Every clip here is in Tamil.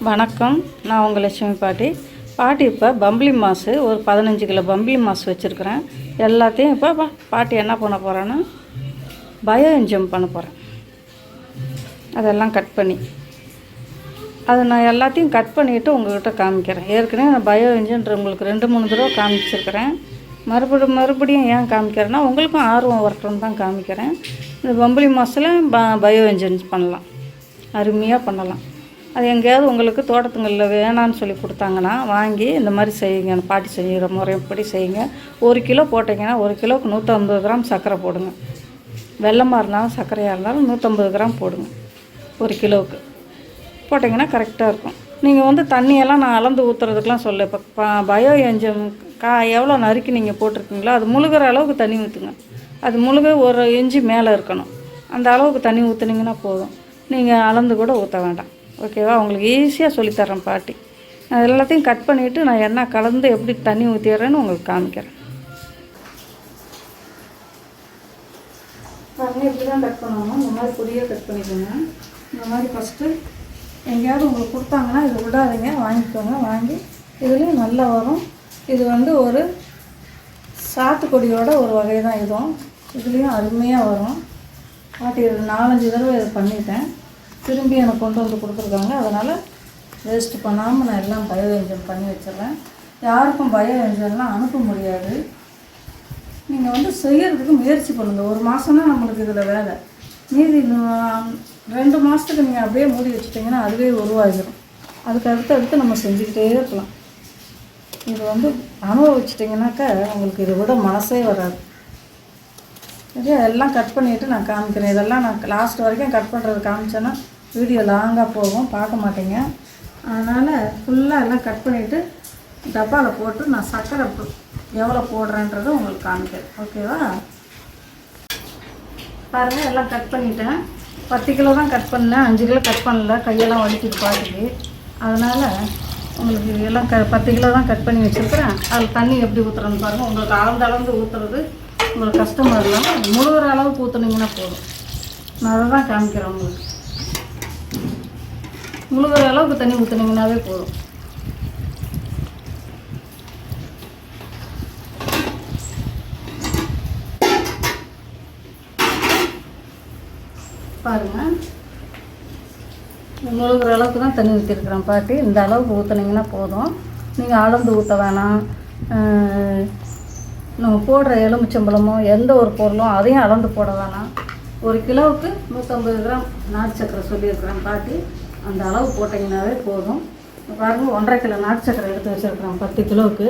வணக்கம். நான் உங்கள் லட்சுமி பாட்டி. பாட்டி இப்போ பம்பளி மாசு ஒரு பதினஞ்சு கிலோ பம்பளி மாசு வச்சுருக்குறேன். எல்லாத்தையும் இப்போ பாட்டி என்ன பண்ண போகிறேன்னா பயோ என்ஜிம் பண்ண போகிறேன் அதெல்லாம் கட் பண்ணி. அதை நான் எல்லாத்தையும் கட் பண்ணிவிட்டு உங்கள்கிட்ட காமிக்கிறேன். ஏற்கனவே நான் பயோ இன்ஜின்ற உங்களுக்கு ரெண்டு மூணு தடவை காமிச்சிருக்கிறேன். மறுபடியும் மறுபடியும் ஏன் காமிக்கிறேன்னா உங்களுக்கும் ஆர்வம் வரட்டும்னு தான் காமிக்கிறேன். இந்த பம்பளி மாசில் ப பயோ இன்ஜின்ஸ் பண்ணலாம். அருமையாக பண்ணலாம். அது எங்கேயாவது உங்களுக்கு தோட்டத்துங்களில் வேணான்னு சொல்லி கொடுத்தாங்கன்னா வாங்கி இந்த மாதிரி செய்யுங்க. அந்த பாட்டி செய்கிற முறைப்படி செய்யுங்க. ஒரு கிலோ போட்டிங்கன்னா ஒரு கிலோவுக்கு நூற்றம்பது கிராம் சர்க்கரை போடுங்க. வெள்ளமாக இருந்தாலும் சர்க்கரையாக இருந்தாலும் நூற்றம்பது கிராம் போடுங்க. ஒரு கிலோவுக்கு. போட்டிங்கன்னா கரெக்டாக இருக்கும். நீங்கள் வந்து தண்ணியெல்லாம் நான் அளந்து ஊற்றுறதுக்கெலாம் சொல்ல இப்போ ப பயோ எஞ்சம் கா எவ்வளோ நறுக்கி நீங்கள் போட்டிருக்கீங்களோ அது முழுகிற அளவுக்கு தண்ணி ஊற்றுங்க அது முழுக ஒரு இஞ்சி மேலே இருக்கணும். அந்த அளவுக்கு தண்ணி ஊற்றுனீங்கன்னா போதும். நீங்கள் அளந்து கூட ஊற்ற வேண்டாம். ஓகேவா? உங்களுக்கு ஈஸியாக சொல்லித்தரேன் பாட்டி. நான் எல்லாத்தையும் கட் பண்ணிவிட்டு நான் என்ன கலந்து எப்படி தண்ணி ஊற்றிடுறேன்னு உங்களுக்கு காமிக்கிறேன். பாருங்க இப்படி தான் கட் பண்ணணும். இந்த மாதிரி பொடியாக கட் பண்ணிக்கோங்க. இந்த மாதிரி ஃபஸ்ட்டு எங்கேயாவது உங்களுக்கு கொடுத்தாங்கன்னா இது விடாதீங்க. வாங்கிக்கோங்க. வாங்கி இதுலேயும் நல்லா வரும். இது வந்து ஒரு சாத்துக்கொடியோட ஒரு வகை தான் இதுவும். இதுலேயும் அருமையாக வரும். பாட்டி நாலஞ்சு தடவை இது பண்ணிட்டேன். திரும்பி எனக்கு கொண்டு வந்து கொடுத்துருக்காங்க. அதனால் வேஸ்ட் பண்ணாமல் நான் எல்லாம் பயோ என்ஜின் பண்ணி வச்சிடுறேன். யாருக்கும் பயோ என்ஜின்லாம் அனுப்ப முடியாது. நீங்கள் வந்து செய்கிறதுக்கு முயற்சி பண்ணுங்கள் ஒரு மாதம்னா நம்மளுக்கு இதில் வேலை. மீதி இன்னும் ரெண்டு மாதத்துக்கு நீங்கள் அப்படியே மூடி வச்சுட்டிங்கன்னா அதுவே உருவாகிடும் அதுக்கு அடுத்து அடுத்து நம்ம செஞ்சுக்கிட்டே இருக்கலாம். இது வந்து அனுபவிச்சிட்டிங்கனாக்கா உங்களுக்கு இதை விட மனசே வராது. சரியா எல்லாம் கட் பண்ணிவிட்டு நான் காமிக்கிறேன். இதெல்லாம் நான் லாஸ்ட் வரைக்கும் கட் பண்ணுறது காமிச்சேன்னா வீடியோ லாங்காக போகும். பார்க்க மாட்டேங்க. அதனால் ஃபுல்லாக எல்லாம் கட் பண்ணிவிட்டு டப்பாவில் போட்டு நான் சர்க்கரை எவ்வளோ போடுறேன்றதை உங்களுக்கு காமிக்கிறேன். ஓகேவா பாருங்கள் எல்லாம் கட் பண்ணிட்டேன். பத்து கிலோ தான் கட் பண்ணேன். அஞ்சு கிலோ கட் பண்ணல. கையெல்லாம் வலிக்குது பாட்டுக்கு. அதனால் உங்களுக்கு எல்லாம் க பத்து கிலோ தான் கட் பண்ணி வச்சுருக்கிறேன். அதில் தண்ணி எப்படி ஊற்றுறேன்னு பாருங்கள் உங்களுக்கு அளந்து அளந்து ஊற்றுறது உங்களுக்கு கஷ்டமாக இருந்தாலும் முழுகிற அளவுக்கு ஊற்றுனீங்கன்னா போதும். நான் அதை தான் காமிக்கிறேன் உங்களுக்கு. முழுகிற அளவுக்கு தண்ணி ஊற்றுனீங்கன்னாவே போதும். பாருங்கள் முழுகிற அளவுக்கு தான் தண்ணி ஊற்றிருக்கிறேன் பாட்டி. இந்த அளவுக்கு ஊற்றுனீங்கன்னா போதும். நீங்கள் அளந்து ஊற்ற வேணாம். நம்ம போடுற எலுமிச்சம்பழமோ எந்த ஒரு பொருளும் அதையும் அளந்து போட வேணாம். ஒரு கிலோவுக்கு நூற்றம்பது கிராம் நாட்டு சக்கரை சொல்லியிருக்கிறேன் பாட்டி. அந்த அளவு போட்டிங்கனாவே போதும். பாருங்கள் ஒன்றரை கிலோ நாட்டு சக்கரை எடுத்து வச்சுருக்கிறேன் பத்து கிலோவுக்கு.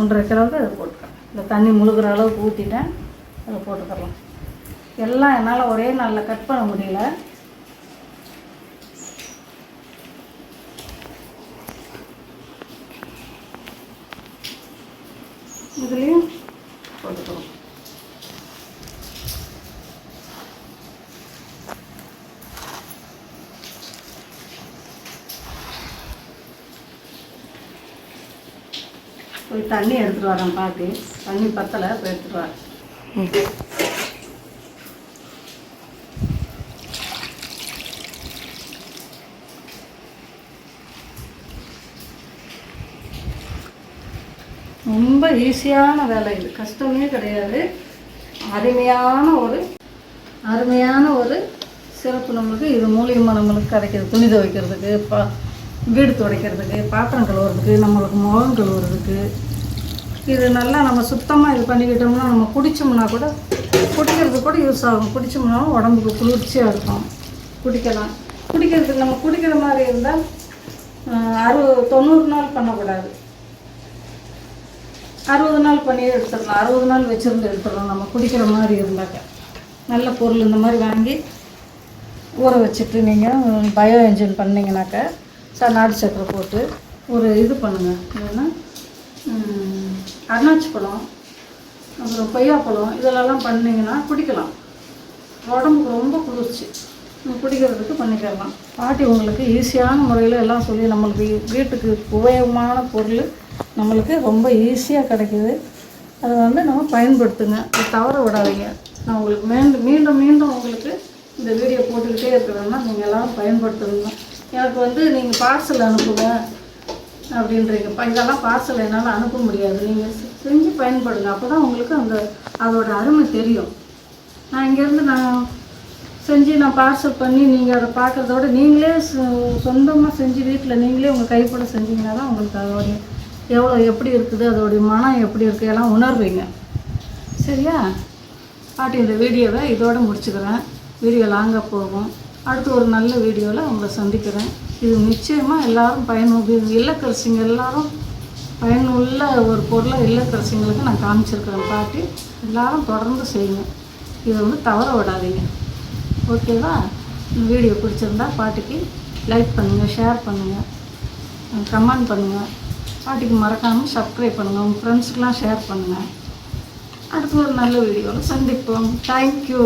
ஒன்றரை கிலோவுக்கு அதை போட்டுக்கிறேன். இந்த தண்ணி முழுகிற அளவுக்கு ஊற்றிட்டேன் அதை போட்டுக்கலாம் எல்லாம் என்னால் ஒரே நாளில் கட் பண்ண முடியல. இதுலேயும் போட்டுக்கிறோம் போய் தண்ணி எடுத்துகிட்டு வரேன் பாட்டி. தண்ணி பத்தலை போய் எடுத்துகிட்டு வரேன். ரொம்ப ஈஸியான வேலை இது. கஷ்டமே கிடையாது. அருமையான ஒரு அருமையான ஒரு சிறப்பு நம்மளுக்கு. இது மூலியமாக நம்மளுக்கு கிடைக்கிது. துணி துவைக்கிறதுக்கு பா வீடு துடைக்கிறதுக்கு பாத்திரம் கழுவுறதுக்கு நம்மளுக்கு முகம் கழுவுறதுக்கு. இது நல்லா நம்ம சுத்தமாக இது பண்ணிக்கிட்டோம்னா நம்ம குடித்தோம்னா கூட குடிக்கிறதுக்கு கூட யூஸ் ஆகும். குடித்தோம்னாலும் உடம்புக்கு குளிர்ச்சியாக இருக்கும். குடிக்கலாம். குடிக்கிறதுக்கு நம்ம குடிக்கிற மாதிரி இருந்தால் அறுபது தொண்ணூறு நாள் பண்ணக்கூடாது. அறுபது நாள் பண்ணி எடுத்துடலாம். அறுபது நாள் வச்சுருந்து எடுத்துடலாம். நம்ம குடிக்கிற மாதிரி இருந்தாக்க. நல்ல பொருள் இந்த மாதிரி வாங்கி ஊற வச்சுட்டு நீங்கள் பயோ என்ஜின் பண்ணிங்கனாக்க சார் நாட்டு சக்கரை போட்டு ஒரு இது பண்ணுங்கள் என்னென்னா அருணாச்சி பழம் அப்புறம் கொய்யாப்பழம் இதெல்லாம் பண்ணிங்கன்னா குடிக்கலாம். உடம்புக்கு ரொம்ப குளிர்ச்சி. குடிக்கிறதுக்கு பண்ணிக்கலாம். பாட்டி உங்களுக்கு ஈஸியான முறையில் எல்லாம் சொல்லி நம்மளுக்கு வீட்டுக்கு உபயோகமான பொருள் நம்மளுக்கு ரொம்ப ஈஸியாக கிடைக்குது. அதை வந்து நம்ம பயன்படுத்துங்க. தவற விடாதீங்க. நான் உங்களுக்கு மீண்டும் மீண்டும் மீண்டும் உங்களுக்கு இந்த வீடியோ போட்டுக்கிட்டே இருக்கிறேன்னா நீங்கள் எல்லாம் பயன்படுத்தணும் எனக்கு வந்து நீங்கள் பார்சல் அனுப்புங்க அப்படின்றீங்க. இதெல்லாம் பார்சல் என்னால் அனுப்ப முடியாது. நீங்கள் செஞ்சு பயன்படுங்க. அப்போ தான் உங்களுக்கு அந்த அதோட அருமை தெரியும். நான் இங்கேருந்து நான் செஞ்சு நான் பார்சல் பண்ணி நீங்கள் அதை பார்க்குறதோட நீங்களே சொந்தமாக செஞ்சு வீட்டில் நீங்களே உங்கள் கைப்பட செஞ்சீங்கன்னா தான் உங்களுக்கு அதோடைய எவ்வளோ எப்படி இருக்குது அதோடைய மனம் எப்படி இருக்குது எல்லாம் உணர்வீங்க சரியா? பாட்டி இந்த வீடியோவை இதோடு முடிச்சுக்கிறேன். வீடியோ லாங்காக போகும். அடுத்து ஒரு நல்ல வீடியோவில் உங்களை சந்திக்கிறேன். இது நிச்சயமாக எல்லோரும் பயனு இல்லக்கரசிங்க எல்லாரும் பயனுள்ள ஒரு பொருளை இல்லக்கரசிங்களுக்கு நான் காமிச்சிருக்கிறேன். பாட்டி எல்லோரும் தொடர்ந்து செய்யுங்க. இதை வந்து தவற விடாதீங்க. ஓகேவா? இந்த வீடியோ பிடிச்சிருந்தா பாட்டிக்கு லைக் பண்ணுங்கள் ஷேர் பண்ணுங்கள் கமெண்ட் பண்ணுங்கள் பாட்டிக்கு மறக்காமல் சப்ஸ்கிரைப் பண்ணுங்கள் உங்கள் ஃப்ரெண்ட்ஸுக்கெலாம் ஷேர் பண்ணுங்கள் அடுத்து ஒரு நல்ல வீடியோவில் சந்திப்போம். தேங்க்யூ